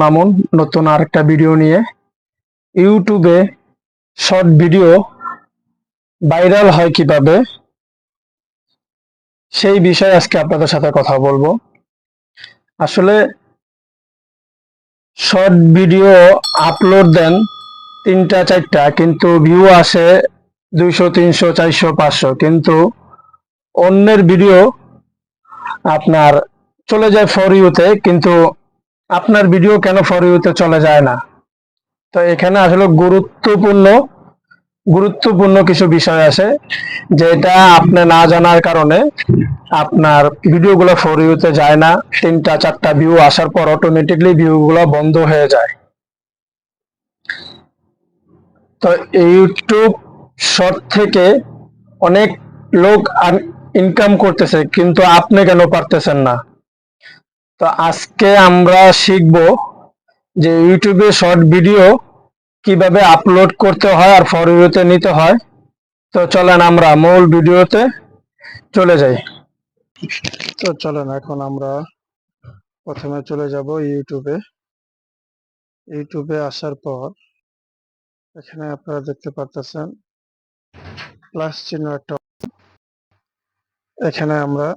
মামুন, নতুন আরেকটা ভিডিও নিয়ে। ইউটিউবে শর্ট ভিডিও ভাইরাল হয় কীভাবে? সেই বিষয়ে আজকে আপনাদের সাথে কথা বলব। আসলে শর্ট ভিডিও আপলোড দেন তিনটা, চারটা, কিন্তু ভিউ আসে দুইশো, তিনশো, চারশো, পাঁচশো। কিন্তু অন্যের ভিডিও আপনার চলে যায় ফর ইউতে কিন্তু আপনার ভিডিও কেন ফর চলে যায় না? তো এখানে আসলে গুরুত্বপূর্ণ গুরুত্বপূর্ণ কিছু বিষয় আছে, যেটা আপনি না জানার কারণে আপনার ভিডিওগুলো ফর ইউতে যায় না, তিনটা, চারটা ভিউ আসার পর অটোমেটিকলি ভিউগুলো বন্ধ হয়ে যায়। তো ইউটিউব শর্ট থেকে অনেক লোক ইনকাম করতেছে, কিন্তু আপনি কেন পারতেছেন না? তো আজকে আমরা শিখব যে ইউটিউবে শর্ট ভিডিও কীভাবে আপলোড করতে হয় আর ফর ভিউতে নিতে হয়। তো চলেন আমরা মূল ভিডিওতে চলে যাই। তো চলেন, এখন আমরা প্রথমে চলে যাব ইউটিউবে। ইউটিউবে আসার পর এখানে আপনারা দেখতে পারতেছেন প্লাস চিহ্ন একটা। এখানে আমরা,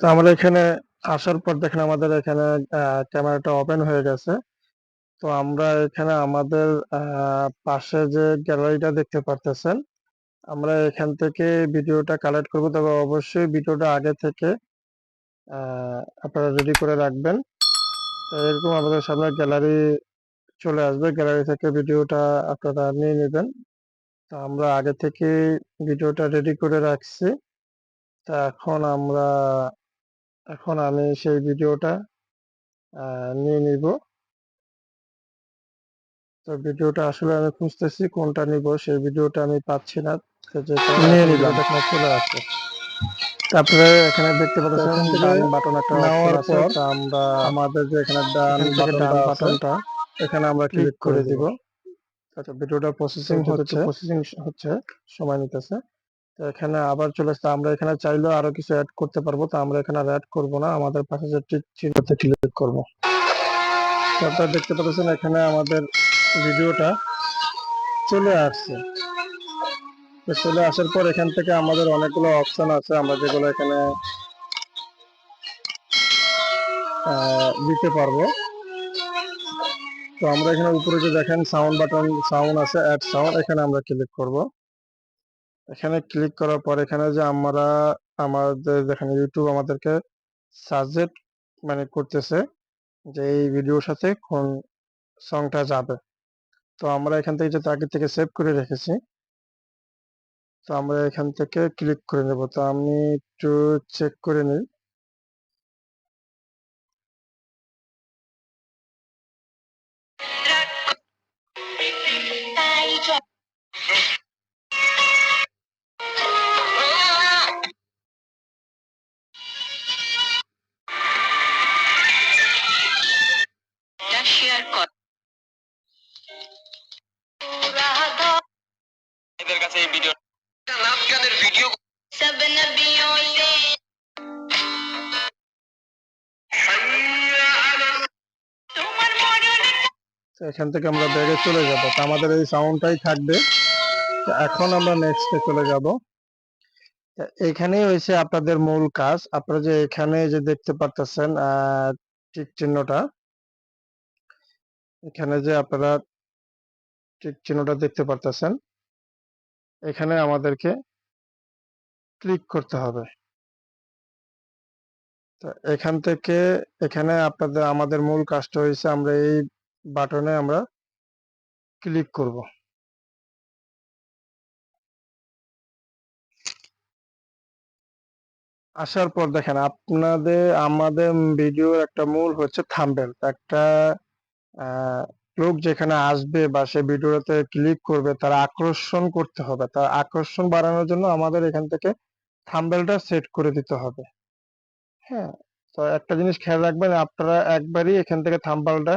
তো আমরা এখানে আসার পর দেখেন আমাদের এখানে ক্যামেরাটা ওপেন হয়ে গেছে। তো আমরা এখানে আমাদের পাশে যে গ্যালারিটা দেখতে পারতেছেন, আমরা এখান থেকে ভিডিওটা কালেক্ট করব। তবে অবশ্যই ভিডিওটা আগে থেকে আপনারা রেডি করে রাখবেন। এরকম আমাদের সামনে গ্যালারি চলে আসবে। গ্যালারি থেকে ভিডিওটা আপনারা নিয়ে নেবেন। তো আমরা আগে থেকে ভিডিওটা রেডি করে রাখছি। তা এখন আমরা এখন আমি সেই ভিডিওটা নিয়ে নিব। তো ভিডিওটা আসলে আমি খুঁজতেছি কোনটা নিব সেই ভিডিওটা আমি পাচ্ছি না। তো যে কারণে নিয়ে নিলাম। চলে আসছে। তারপরে এখানে দেখতে পাচ্ছেন এখান ডান বাটন একটা নেওয়ার পর আমরা আমাদের যে এখানে ডান ডান বাটনটা এখানে আমরা ক্লিক করে দিব। আচ্ছা ভিডিওটা প্রসেসিং হচ্ছে। প্রসেসিং হচ্ছে। সময় নিতেছে। এখানে আবার চলে আসছে। আমরা এখানে চাইলেও আরও কিছু অ্যাড করতে পারব। তো আমরা এখানে আর অ্যাড করব না। আমাদের পাশে যে টিক চিহ্নতে ক্লিক করব। আপনারা দেখতে পাচ্ছেন এখানে আমাদের ভিডিওটা চলে আসছে। চলে আসার পর এখান থেকে আমাদের অনেকগুলো অপশন আছে। আমরা যেগুলো এখানে দিতে পারব। তো আমরা এখানে উপরে যে দেখেন সাউন্ড বাটন সাউন্ড আছে অ্যাড সাউন্ড এখানে আমরা ক্লিক করব। এখানে ক্লিক করার পর এখানে যে আমরা, আমাদের যেখানে ইউটিউব আমাদেরকে সাজেস্ট মানে করতেছে যে এই ভিডিওর সাথে কোন সংটা যাবে। তো আমরা এখান থেকে যেহেতু আগে থেকে সেভ করে রেখেছি, তো আমরা এখান থেকে ক্লিক করে নেব। তো আমি একটু চেক করে নিই। এখান থেকে আমরা ব্যাগে চলে যাব। তো আমাদের এই সাউন্ডটাই থাকবে। এখন আমরা নেক্সটে চলে যাব। এখানেই হয়েছে আপনাদের মূল কাজ। আপনারা যে এখানে যে দেখতে পারতেছেন টিক চিহ্নটা, এখানে যে আপনারা টিক চিহ্নটা দেখতে পারতেছেন, এখানে আমাদেরকে ক্লিক করতে হবে। এখান থেকে এখানে আপনাদের, আমাদের মূল কাজটা হয়েছে, আমরা এই বাটনে আমরা ক্লিক করব। আসার পর দেখেন আপনাদের, আমাদের ভিডিওর একটা মূল হচ্ছে থাম্বেল। একটা লোক যেখানে আসবে বা সে ভিডিওতে ক্লিক করবে, তার আকর্ষণ করতে হবে। তার আকর্ষণ বাড়ানোর জন্য আমাদের এখান থেকে থাম্বেলটা সেট করে দিতে হবে। হ্যাঁ তো একটা জিনিস খেয়াল রাখবেন, আপনারা একবারই এখান থেকে থাম্বেলটা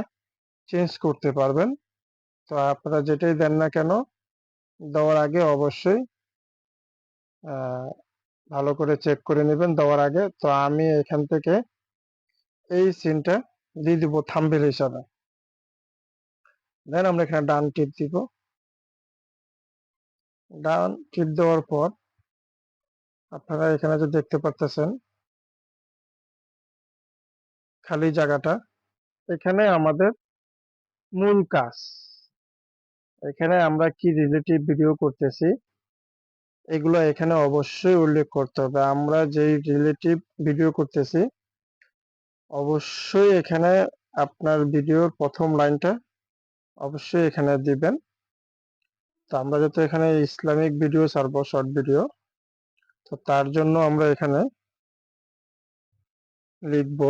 চেঞ্জ করতে পারবেন। তো আপনারা যেটাই দেন না কেন, দেওয়ার আগে অবশ্যই ভালো করে চেক করে নেবেন দেওয়ার আগে। তো আমি এখান থেকে এই সিনটা দিয়ে দিব থাম্বেল হিসাবে। দেন আমরা এখানে ডান টিপ দিব। ডান টিপ দেওয়ার পর আপনারা এখানে যে দেখতে পারতেছেন, খালি জায়গাটা, এখানে আমাদের মূল কাজ। এখানে আমরা কি রিলেটিভ ভিডিও করতেছি, এগুলো এখানে অবশ্যই উল্লেখ করতে হবে। আমরা যেই রিলেটিভ ভিডিও করতেছি, অবশ্যই এখানে আপনার ভিডিওর প্রথম লাইনটা অবশ্যই এখানে দিবেন। তো আমরা যেহেতু এখানে ইসলামিক ভিডিও ছাড়বো শর্ট ভিডিও তো তার জন্য আমরা এখানে লিখব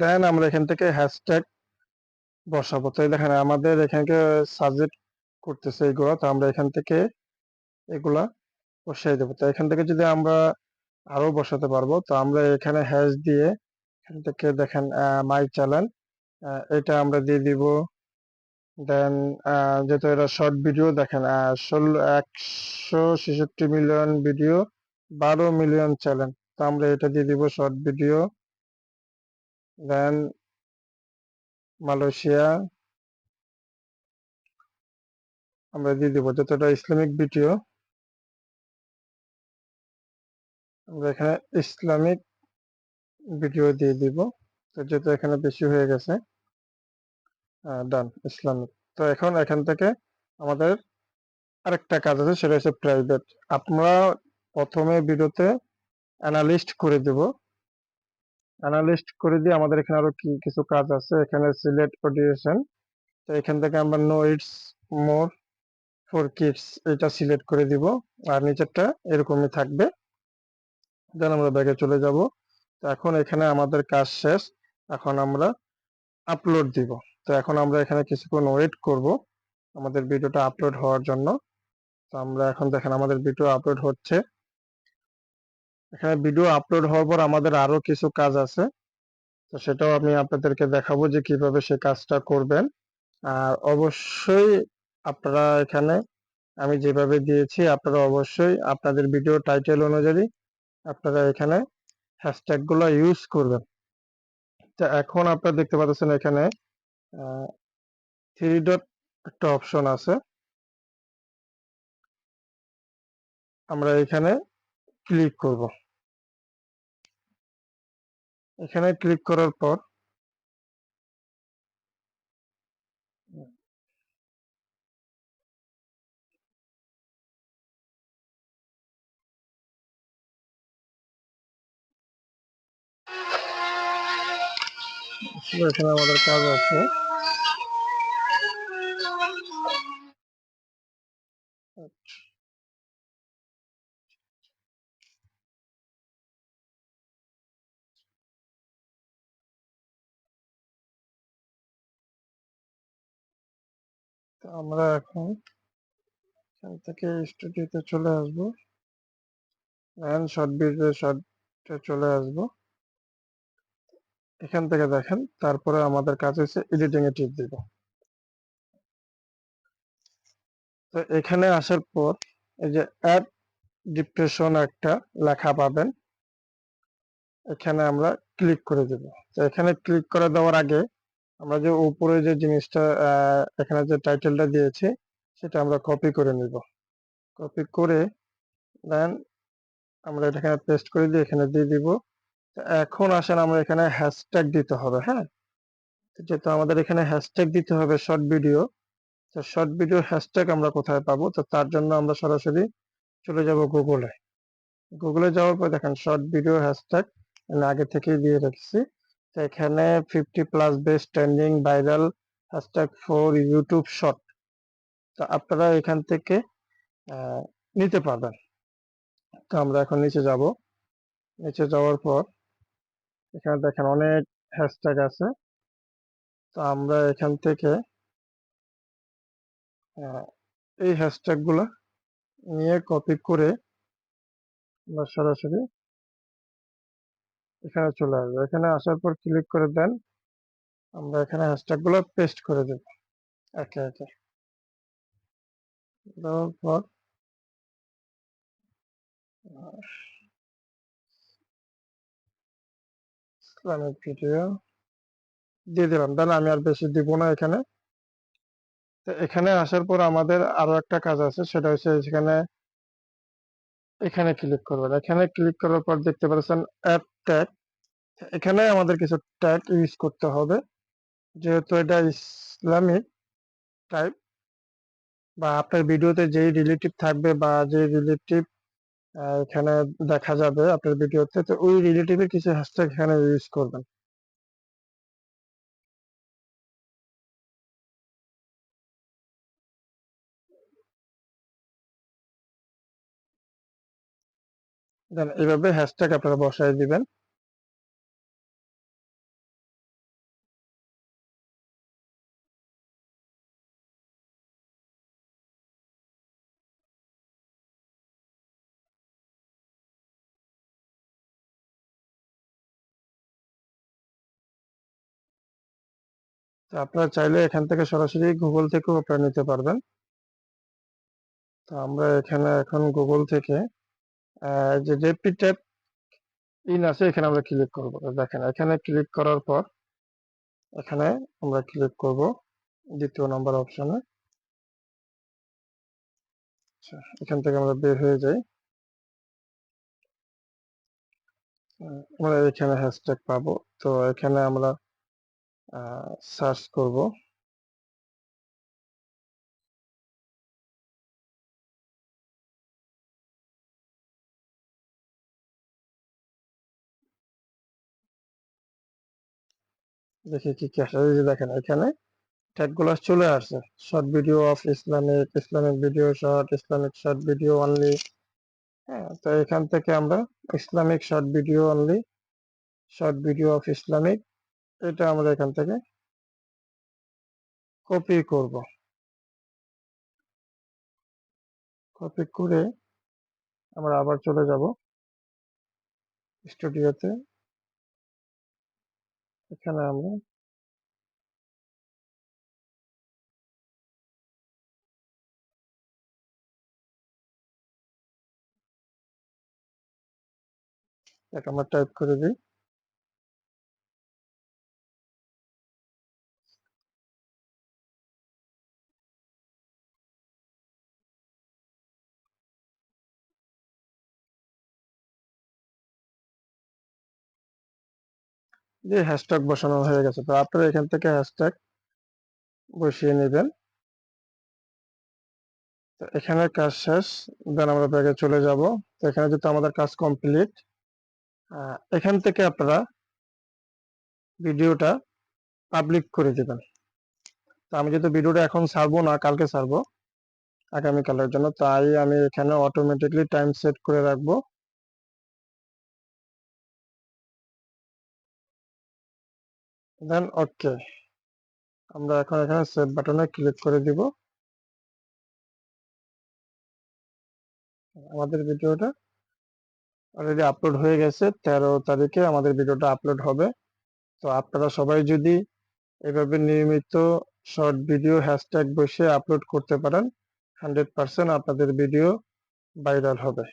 দেন আমরা এখান থেকে হ্যাশট্যাগ বসাবো। তো দেখেন, আমাদের এখানকে সাবজেক্ট করতেছে এগুলো তো আমরা এখান থেকে এগুলা বসাই দেবো। তো এখান থেকে যদি আমরা আরও বসাতে পারব, তো আমরা এখানে হ্যাশ দিয়ে এখান থেকে দেখেন মাই চ্যানেল এটা আমরা দিয়ে দিব। দেন যেহেতু এটা শর্ট ভিডিও দেখেন ষোলো, একশো ছেষট্টি মিলিয়ন ভিডিও বারো মিলিয়ন চ্যানেল তো আমরা এটা দিয়ে দিব শর্ট ভিডিও দেন মালয়েশিয়া, আমরা দিয়ে দিব যতটা ইসলামিক ভিডিও। আমরা এখানে ইসলামিক ভিডিও দিয়ে দিব। তো যেহেতু এখানে বেশি হয়ে গেছে ডান ইসলামিক। তো এখন এখান থেকে আমাদের আরেকটা কাজ আছে, সেটা হচ্ছে প্রাইভেট আমরা প্রথমে ভিডিওতে অ্যানালিস্ট করে দেব। অ্যানালিস্ট করে দিয়ে আমাদের এখানে আরও কি, কিছু কাজ আছে? এখানে সিলেক্ট অডিয়েশন তো এখান থেকে আমরা no it's more for kids এটা সিলেক্ট করে দিব। আর নিচেরটা এরকমই থাকবে। দেন আমরা ব্যাগে চলে যাব। তো এখন এখানে আমাদের কাজ শেষ। এখন আমরা আপলোড দিব। তো এখন আমরা এখানে কিছুক্ষণ ওয়েট করব আমাদের ভিডিওটা আপলোড হওয়ার জন্য। তো আমরা এখন দেখেন আমাদের ভিডিও আপলোড হচ্ছে। এখানে ভিডিও আপলোড হওয়ার পর আমাদের আরও কিছু কাজ আছে। তো সেটাও আমি আপনাদেরকে দেখাবো যে কীভাবে সে কাজটা করবেন। আর অবশ্যই আপনারা এখানে আমি যেভাবে দিয়েছি, আপনারা অবশ্যই আপনাদের ভিডিও টাইটেল অনুযায়ী আপনারা এখানে হ্যাশট্যাগগুলো ইউজ করবেন। তো এখন আপনারা দেখতে পাচ্ছেন এখানে থ্রি ডট একটা অপশন আছে। আমরা এখানে ক্লিক করব। এখানে ক্লিক করার পর এখানে আমাদের কাজ আছে। তো আমরা এখন এখান থেকে স্টুডিওতে চলে আসব। এন্ড শর্ট ভিডিও শর্টে চলে আসব। এখান থেকে দেখেন, তারপরে আমাদের কাজ হচ্ছে এডিটিং এ টিপ দিব। তো এখানে আসার পর এই যে অ্যাড ডিপ্রেশন একটা লেখা পাবেন। এখানে আমরা ক্লিক করে দেব। তো এখানে ক্লিক করে দেওয়ার আগে আমরা যে উপরে যে জিনিসটা এখানে যে টাইটেলটা দিয়েছি, সেটা আমরা কপি করে নিব। কপি করে দেন আমরা এখানে পেস্ট করে দিয়ে এখানে দিয়ে দিব। এখন আসেন আমরা এখানে হ্যাশট্যাগ দিতে হবে হ্যাঁ? যেহেতু আমাদের এখানে হ্যাশট্যাগ দিতে হবে শর্ট ভিডিও তো শর্ট ভিডিও হ্যাশট্যাগ আমরা কোথায় পাবো? তো তার জন্য আমরা সরাসরি চলে যাব গুগলে গুগলে যাওয়ার পর দেখেন শর্ট ভিডিও হ্যাশট্যাগ আগে থেকেই দিয়ে রেখেছি। তো এখানে fifty plus best trending viral hashtag for YouTube short তো আপনারা এখান থেকে নিতে পারবেন। তো আমরা এখন নিচে যাব। নিচে যাওয়ার পর, এখানে দেখেন অনেক হ্যাশট্যাগ আছে। তো আমরা এখান থেকে এই হ্যাশট্যাগগুলো নিয়ে কপি করে আমরা সরাসরি এখানে চলে আসবে। এখানে আসার পর ক্লিক করে দেন। আমরা এখানে হ্যাশট্যাগগুলো পেস্ট করে দেব। একে একে। ভিডিও দিয়ে আমি আর বেশি দিব না এখানে। তো এখানে আসার পর আমাদের আরও একটা কাজ আছে। সেটা হচ্ছে এখানে এখানে ক্লিক করবেন। এখানে ক্লিক করার পর দেখতে পাচ্ছেন অ্যাড ট্যাগ এখানে আমাদের কিছু ট্যাগ ইউজ করতে হবে। যেহেতু এটা ইসলামিক টাইপ বা আপনার ভিডিওতে যেই রিলেটিভ থাকবে বা যে রিলেটিভ এখানে দেখা যাবে আপনার ভিডিওতে তো ওই রিলেটিভের কিছু হ্যাশট্যাগ এখানে ইউজ করবেন। দেন এইভাবে হ্যাশট্যাগ আপনারা বসায় দিবেন। তো আপনারা চাইলে এখান থেকে সরাসরি গুগল থেকেও আপনারা নিতে পারবেন। তো আমরা এখানে এখন গুগল থেকে যে ট্যাব ইন আছে, এখানে আমরা ক্লিক করব। দেখেন, এখানে ক্লিক করার পর এখানে আমরা ক্লিক করব দ্বিতীয় নাম্বার অপশনে আচ্ছা এখান থেকে আমরা বের হয়ে যাই। আমরা এখানে হ্যাশট্যাগ পাবো। তো এখানে আমরা সার্চ করব। দেখি কি কি আসে। দেখেন, এখানে ট্যাগগুলো চলে আসছে। Short video of Islamic Islamic video short Islamic short video only হ্যাঁ তো এখান থেকে আমরা Islamic short video only short video of Islamic এটা আমরা এখান থেকে কপি করব। কপি করে আমরা আবার চলে যাব স্টুডিওতে এখানে আমরা এটা আমরা টাইপ করে দিই যে হ্যাশট্যাগ বসানো হয়ে গেছে, তো আপনারা এখান থেকে হ্যাশট্যাগ বসিয়ে নেবেন। তো এখানে কাজ শেষ দেন আমরা ব্যাগে চলে যাব। তো এখানে যেহেতু আমাদের কাজ কমপ্লিট এখান থেকে আপনারা ভিডিওটা পাবলিক করে দিবেন। তো আমি যেহেতু ভিডিওটা এখন ছাড়বো না, কালকে ছাড়বো আগামীকালের জন্য, তাই আমি এখানে অটোমেটিকলি টাইম সেট করে রাখব। দেন ওকে আমরা এখন এখানে সেভ বাটনে ক্লিক করে দিব। আমাদের ভিডিওটা অলরেডি আপলোড হয়ে গেছে, তেরো তারিখে আমাদের ভিডিওটা আপলোড হবে। তো আপনারা সবাই যদি এভাবে নিয়মিত শর্ট ভিডিও হ্যাশট্যাগ বসে আপলোড করতে পারেন হান্ড্রেড পার্সেন্ট আপনাদের ভিডিও ভাইরাল হবে।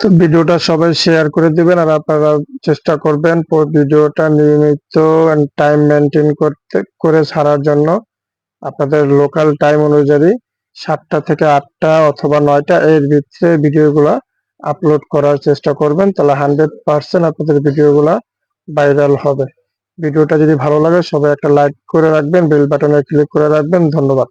তো ভিডিওটা সবাই শেয়ার করে দিবেন আর আপনারা চেষ্টা করবেন ভিডিওটা নিয়মিত টাইম মেনটেন করতে, করে ছাড়ার জন্য। আপনাদের লোকাল টাইম অনুযায়ী সাতটা থেকে আটটা অথবা নয়টা এর ভিতরে ভিডিওগুলা আপলোড করার চেষ্টা করবেন, তাহলে হান্ড্রেড পার্সেন্ট আপনাদের ভিডিওগুলা ভাইরাল হবে। ভিডিওটা যদি ভালো লাগে সবাই একটা লাইক করে রাখবেন বেল বাটনে ক্লিক করে রাখবেন, ধন্যবাদ।